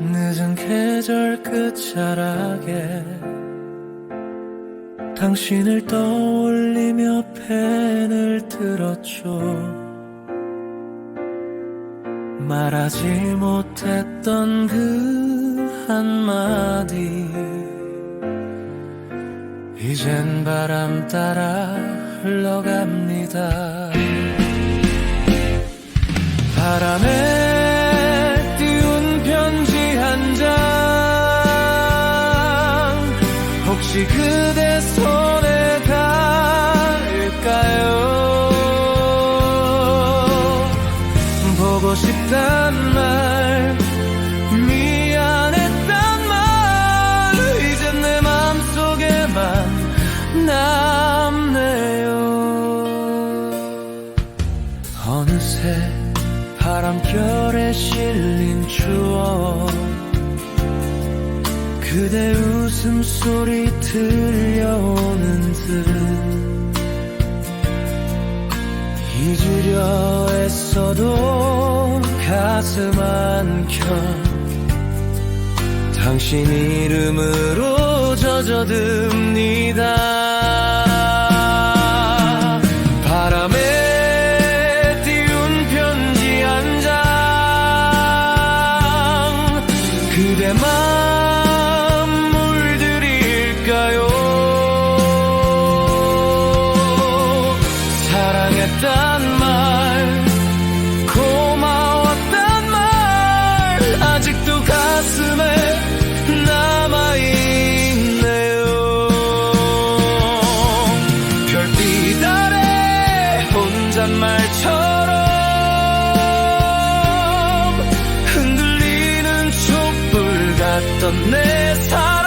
늦은 계절 끝자락에 당신을 떠올리며 펜을 들었죠. 말하지 못했던 그 한마디. 이젠 바람 따라 흘러갑니다. 바람에 혹시 그대 손에 닿을까요? 보고 싶단 말 미안했단 말 이젠 내 맘속에만 남네요. 어느새 바람결에 실린 추억 그대 웃음소리 들려오는 듯 잊으려 애써도 가슴 한켠 당신 이름으로 젖어듭니다. 바람에 띄운 편지 한 장. 그대 맘 사랑했단 말 고마웠단 말. 아직도 가슴에 남아있네요. 별빛 아래 혼잣말처럼 흔들리는 촛불 같던 내사